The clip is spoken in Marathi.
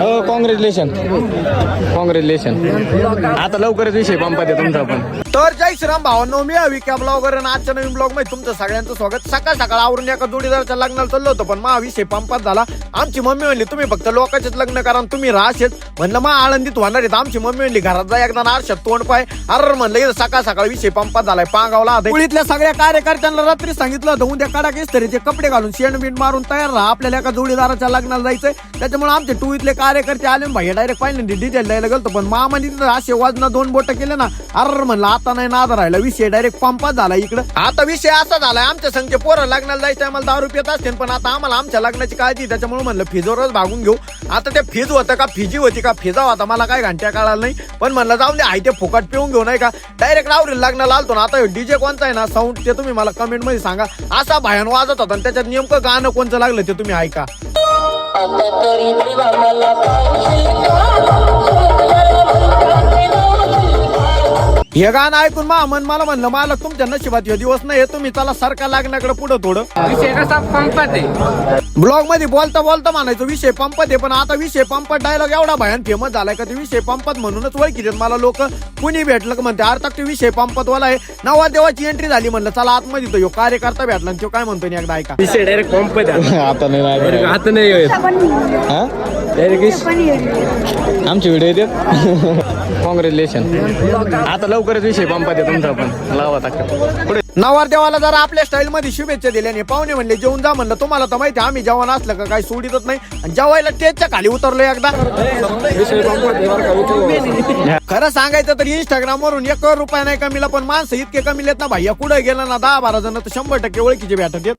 हो कॉंग्रॅच्युलेशन कॉंग्रॅच्युलेशन आता लवकरच विषय पंपा दे तुमचा पण. तर जय श्रीराम भावांनो मी अविक्या ब्लॉगर आणि आजच्या नवीन ब्लॉगमध्ये तुमचं सगळ्यांचं स्वागत. सकाळ सकाळ आवरून एका जोडीदाराच्या लग्नाला चाललो होतो पण मा विषय पंपात झाला. आमची मम्मी म्हणली तुम्ही फक्त लोकांचेच लग्न करा आणि तुम्ही राहशेत म्हणलं मा आळंदीत होणार आहेत. आमची मम्मी म्हणली घरात जा एकदा आरशात तोंड पाय. अर म्हणलं सकाळ सकाळ विषय पंपात झालाय पांगावला होळीतल्या सगळ्या कार्यकर्त्यांना रात्री सांगितलं होतं उद्या कडा इस्त्रीचे कपडे घालून शेण बिंड मारून तयार राहा आपल्याला एका जोडीदाराच्या लग्नाला जायचंय. त्याच्यामुळे आमचे टू इथले कार्यकर्ते आले भाई डायरेक्ट पाहिजे डिटेल द्यायला गेलो पण मामाने असे वाजना दोन बोट केले ना अर म्हणलं आता नाही नाद राहिला विषय डायरेक्ट पंपात झाला इकडं. आता विषय असा झालाय आमच्या संख्ये पोरं लग्नाला जायचं आम्हाला दारू पित असते पण आता आम्हाला आमच्या लग्नाची काळजी त्याच्यामुळे म्हणलं फिजोरच भागून घेऊ. आता ते फिज होतं का फिजी होती का फिजा होता मला काय घंट्या कळाला नाही पण म्हणलं जाऊन दे आहे ते फुकट पिऊन घेऊ नाही का? डायरेक्ट आवरेल लग्नाला आलतो ना आता डीजे कोणता आहे ना साऊंड ते तुम्ही मला कमेंटमध्ये सांगा. असा भयान वाजत होता आणि त्याच्यात नेमकं गाणं कोणतं लागलं ते तुम्ही ऐका. आता तरी देवा मला पाहिजे का? हे गाणं ऐकून मा मन मला म्हणलं मला तुमच्या नशिबात हे दिवस नाही तुम्ही चला सारखा लागण्याकडे पुढं थोडं. विषय कसा पंपात आहे? ब्लॉगमध्ये बोलता बोलता म्हणायचं विषय पंपात आहे पण आता विषय पंपात डायलॉग एवढा भयान फेमस झालाय का ते विषय पंपात म्हणूनच ओळखी देत मला लोक कुणी भेटलं का म्हणते अर्थात ते विषय पंपात वाला आहे. नवा देवाची एंट्री झाली म्हणलं चला आतमध्ये तो ह्यो कार्यकर्ता भेटला आणि तो काय म्हणतो नी एकदा ऐका. विषय डायरेक्ट पंपात आहे. आता नाही. आता नाही हा? डायरेक्ट आमचे व्हिडिओ येतात कॉंग्रॅच्युलेशन आता लवकरच विषय आहे तुमचा पण. लावा टाका पुढे. नवार देवाला जरा आपल्या स्टाईल मध्ये शुभेच्छा दिल्याने पाहुणे म्हणले जेवून जा म्हणलं. तुम्हाला तर माहिती आहे, आम्ही जेवण असलं का काही सोडितच नाही. आणि जेवायला टेजच्या खाली उतरलो एकदा खरं सांगायचं तर इंस्टाग्राम वरून एक रुपया नाही कमीला पण माणसं इतके कमी लेत ना भाई. कुठे गेलं ना दहा बारा जण तर शंभर टक्के ओळखीचे भेटत येत